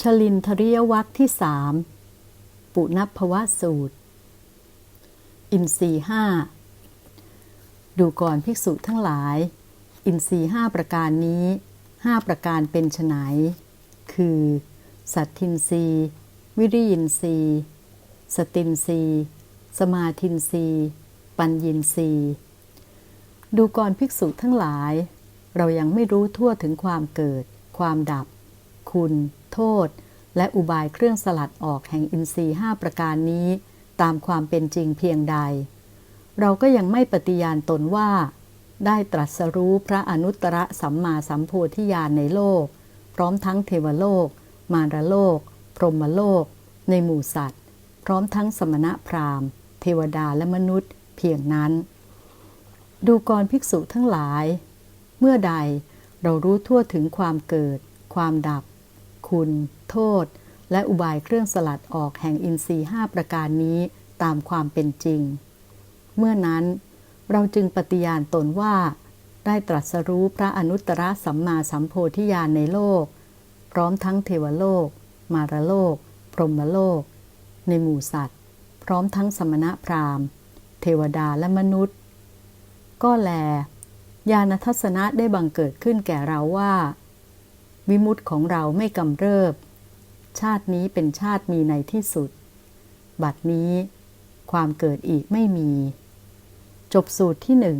ชลินทริยวัคที่สามปุณพวสูตร อินทรีห้าดูก่อนภิกษุทั้งหลาย อินทรีห้าประการนี้ห้าประการเป็นไฉนคือ สัตทินรีวิริยินทรีสตินรีสมาทินรีปัญญินรีดูก่อนภิกษุทั้งหลาย เรายังไม่รู้ทั่วถึงความเกิด ความดับ คุณ โทษ และอุบายเครื่องสลัดออกแห่งอินทรีห้าประการนี้ ตามความเป็นจริงเพียงใด เราก็ยังไม่ปฏิญาณตนว่า ได้ตรัสรู้พระอนุตตรสัมมาสัมโพธิญาณในโลก พร้อมทั้งเทวโลก มารโลก พรหมโลก ในหมู่สัตว์ พร้อมทั้งสมณะพราหมณ์ เทวดาและมนุษย์ เพียงนั้น ดูกรภิกษุทั้งหลาย เมื่อใดเรารู้ทั่วถึงความเกิด ความดับ คุณ โทษ และอุบายเครื่องสลัดออกแห่งอินทรีห้าประการนี้ตามความเป็นจริง เมื่อนั้น เราจึงปฏิญาณตนว่า ได้ตรัสรู้พระอนุตตรสัมมาสัมโพธิญาณในโลก พร้อมทั้งเทวโลก มารโลก พรหมโลก ในหมู่สัตว์ พร้อมทั้งสมณะพราหมณ์ เทวดาและมนุษย์ ก็แล ญาณทัศนะได้บังเกิดขึ้นแก่เราว่า วิมุตติของเราไม่กำเริบ ชาตินี้เป็นชาติมีในที่สุด บัดนี้ ความเกิดอีกไม่มี จบสูตรที่หนึ่ง